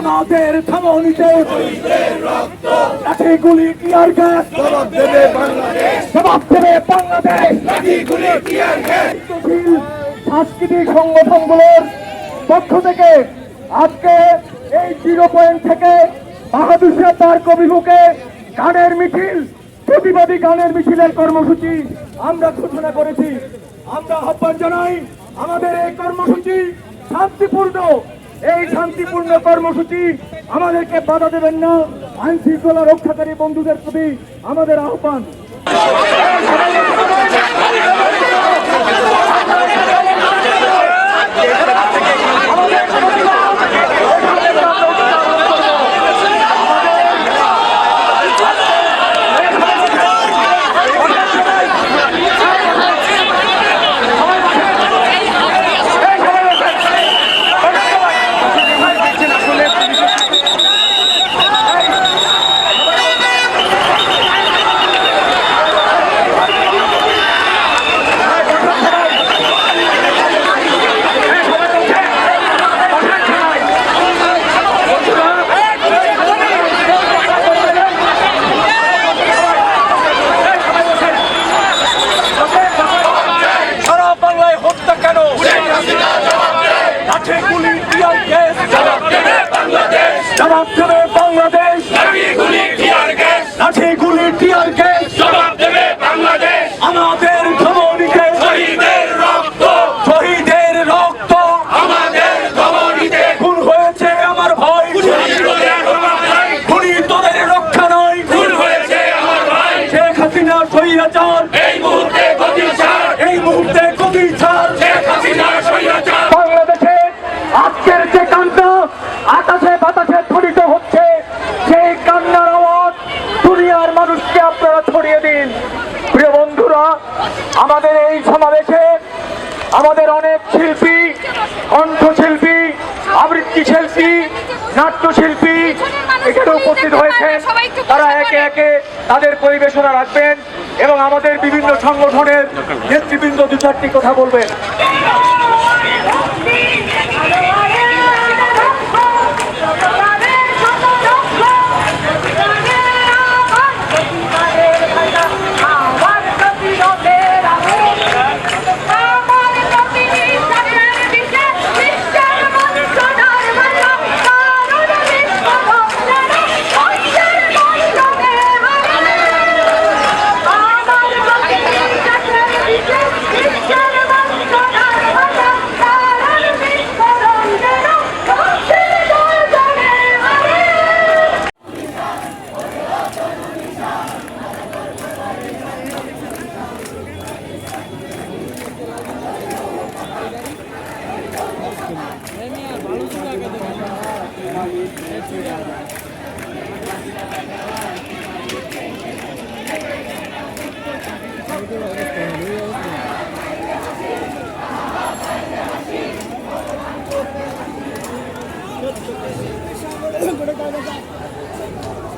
আমাদের থামনিতে লাঠি গুলি টিয়ার গ্যাস। জবাব দেবে বাংলাদেশ। জবাব দেবে বাংলাদেশ। লাঠিগুলি tear gas. সাংস্কৃতিক সংগঠনগুলোর পক্ষ থেকে আজকে এই জিরো পয়েন্ট থেকে বাহাদুর শাহ তার কবিমুখে গানের মিছিল প্রতিবাদী গানের মিছিলের কর্মসূচি আমরা ঘোষণা করেছি। আমরা আহ্বান জানাই আমাদের এই কর্মসূচি শান্তিপূর্ণ এই শান্তিপূর্ণ কর্মসূচি আমাদেরকে বাধা দেবেন না। আইন শৃঙ্খলা রক্ষাকারী বন্ধুদের প্রতি আমাদের আহ্বান সারা বাংলায় হত্যা কেন লাঠি গুলি টিয়ার গ্যাস জবাব দেবে বাংলাদেশ জবাব দেবে বাংলাদেশ লাঠিগুলি টিয়ার গ্যাস লাঠি গুলি এই সমাবেশে আমাদের অনেক শিল্পী, কণ্ঠশিল্পী, আবৃত্তি শিল্পী, নাট্যশিল্পী এখানে উপস্থিত হয়েছেন। তারা একে একে তাদের পরিবেশনা রাখবেন এবং আমাদের বিভিন্ন সংগঠনের নেতৃবৃন্দ দু চারটি কথা বলবেন। これ食べたい。